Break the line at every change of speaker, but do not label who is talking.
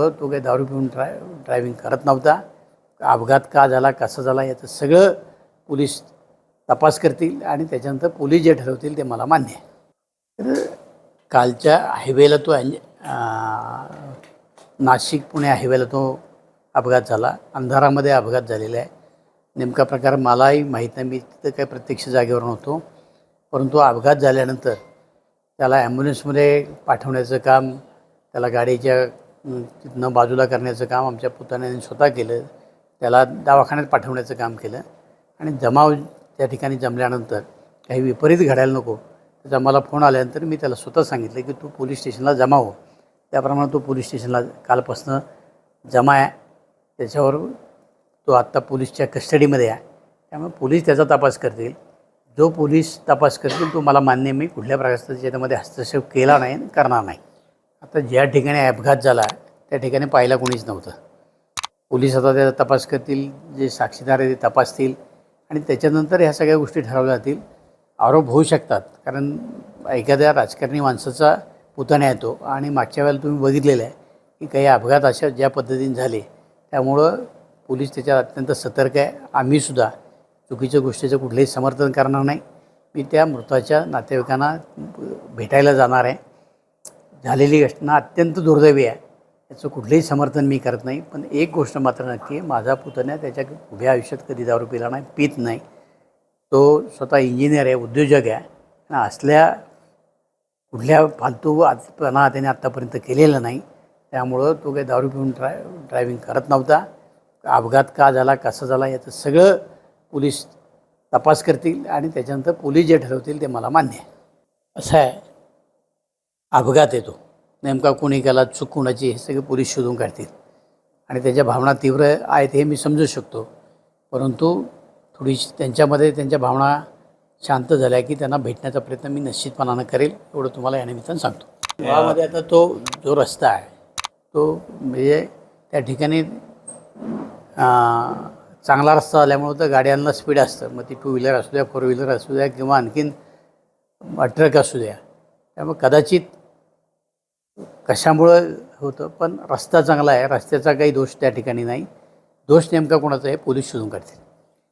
त्यामुळं तो काही दारू पिऊन ड्राय ड्रायव्हिंग करत नव्हता. अपघात का झाला कसा झाला याचं सगळं पोलीस तपास करतील आणि त्याच्यानंतर पोलीस जे ठरवतील ते मला मान्य आहे. तर कालच्या हायवेला तो अंज- नाशिक पुणे हायवेला तो अपघात झाला. अंधारामध्ये अपघात झालेला आहे. नेमका प्रकार मलाही माहीत नाही. मी तिथं काही प्रत्यक्ष जागेवर नव्हतो. परंतु अपघात झाल्यानंतर त्याला ॲम्ब्युलन्समध्ये पाठवण्याचं काम त्याला गाडीच्या तिथनं बाजूला करण्याचं काम आमच्या पुतण्याने स्वतः केलं. त्याला दवाखान्यात पाठवण्याचं काम केलं. आणि जमाव त्या ठिकाणी जमल्यानंतर काही विपरीत घडायला नको. त्याचा मला फोन आल्यानंतर मी त्याला स्वतः सांगितलं की तू पोलीस स्टेशनला जमा हो. त्याप्रमाणे तो पोलीस स्टेशनला कालपासनं जमा आहे. त्याच्यावर तो आत्ता पोलीसच्या कस्टडीमध्ये आहे. त्यामुळे पोलीस त्याचा तपास करतील. जो पोलीस तपास करतील तो मला मान्य मी कुठल्या प्रकारचा त्याच्यामध्ये हस्तक्षेप केला नाही आणि करणार नाही. आता ज्या ठिकाणी अपघात झाला त्या ठिकाणी पाहायला कोणीच नव्हतं. पोलीस आता त्याचा तपास करतील जे साक्षीदार आहे ते तपासतील आणि त्याच्यानंतर ह्या सगळ्या गोष्टी ठरवल्या जातील. आरोप होऊ शकतात कारण एखाद्या राजकारणी माणसाचा पुतण्या येतो आणि मागच्या वेळेला तुम्ही बघितलेलं आहे की काही अपघात अशा ज्या पद्धतीने झाले त्यामुळं पोलीस त्याच्यात अत्यंत सतर्क आहे. आम्हीसुद्धा चुकीच्या गोष्टीचं कुठलंही समर्थन करणार नाही. मी त्या मृताच्या नातेवाईकांना भेटायला जाणार आहे. झालेली घटना अत्यंत दुर्दैवी आहे. याचं कुठलंही समर्थन मी करत नाही पण एक गोष्ट मात्र नक्की आहे. माझा पुतण्या त्याच्या उभ्या आयुष्यात कधी दारू पिला नाही पित नाही. तो स्वतः इंजिनियर आहे उद्योजक आहे. आणि असल्या कुठल्या फालतू आतपणा त्याने आत्तापर्यंत केलेला नाही. त्यामुळं तो काही दारू पिऊन ड्राय ड्रायव्हिंग करत नव्हता. अपघात का झाला कसा झाला याचं सगळं पोलीस तपास करतील आणि त्याच्यानंतर पोलीस जे ठरवतील ते मला मान्य आहे. असं आहे. अपघात येतो. नेमका कोणी केला चूक कोणाची हे सगळे पोलीस शोधून काढतील. आणि त्याच्या भावना तीव्र आहेत हे मी समजू शकतो. परंतु थोडी त्यांच्यामध्ये त्यांच्या भावना शांत झाल्या की त्यांना भेटण्याचा प्रयत्न मी निश्चितपणानं करेल एवढं तुम्हाला या निमित्तानं सांगतो. गावामध्ये आता तो जो रस्ता आहे तो म्हणजे त्या ठिकाणी चांगला रस्ता झाल्यामुळं तर गाड्यांना स्पीड असतं. मग ती टू व्हीलर असू द्या फोर व्हीलर असू द्या किंवा आणखीन ट्रक असू द्या. त्यामुळे कदाचित कशामुळं होतं? पण रस्ता चांगला आहे. रस्त्याचा काही दोष त्या ठिकाणी नाही. दोष नेमका कोणाचा आहे? पोलीस शोधून काढतील.